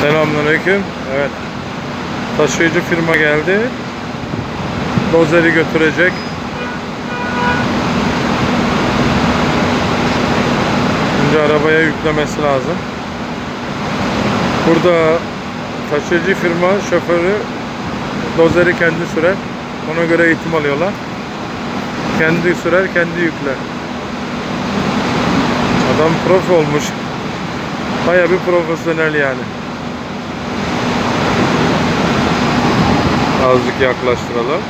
Selamünaleyküm. Evet. Taşıyıcı firma geldi. Dozeri götürecek. Önce arabaya yüklemesi lazım. Burada taşıyıcı firma şoförü dozeri kendi sürer. Ona göre eğitim alıyorlar. Kendi sürer, kendi yükler. Adam prof olmuş. Baya bir profesyonel yani. Azıcık yaklaştıralım.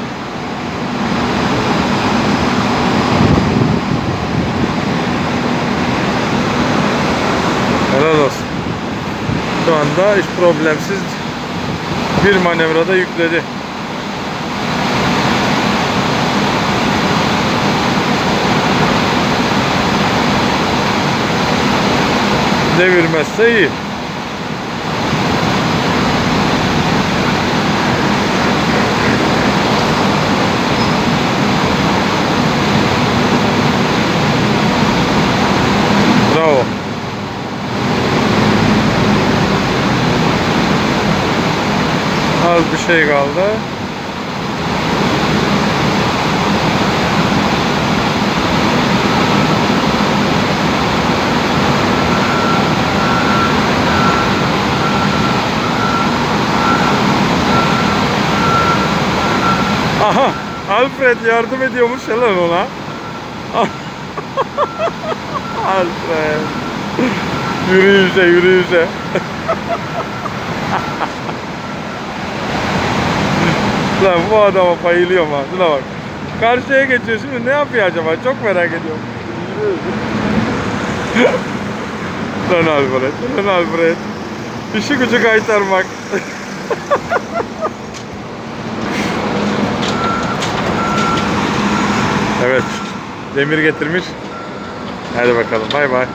Helal olsun. Şu anda hiç problemsiz bir manevrada yükledi. Devirmezse iyi. Bir şey kaldı. Aha, Alfred yardım ediyormuş lan ona. Alfred. Yürüyüşe, yürüyüşe. Lan bu adama bayılıyorum ha. Şuna bak. Karşıya geçiyor şimdi ne yapıyor acaba? Çok merak ediyorum. lan Alfred, lan Alfred. İşi gücü kaytarmak. evet. Demir getirmiş. Hadi bakalım. Bay bay.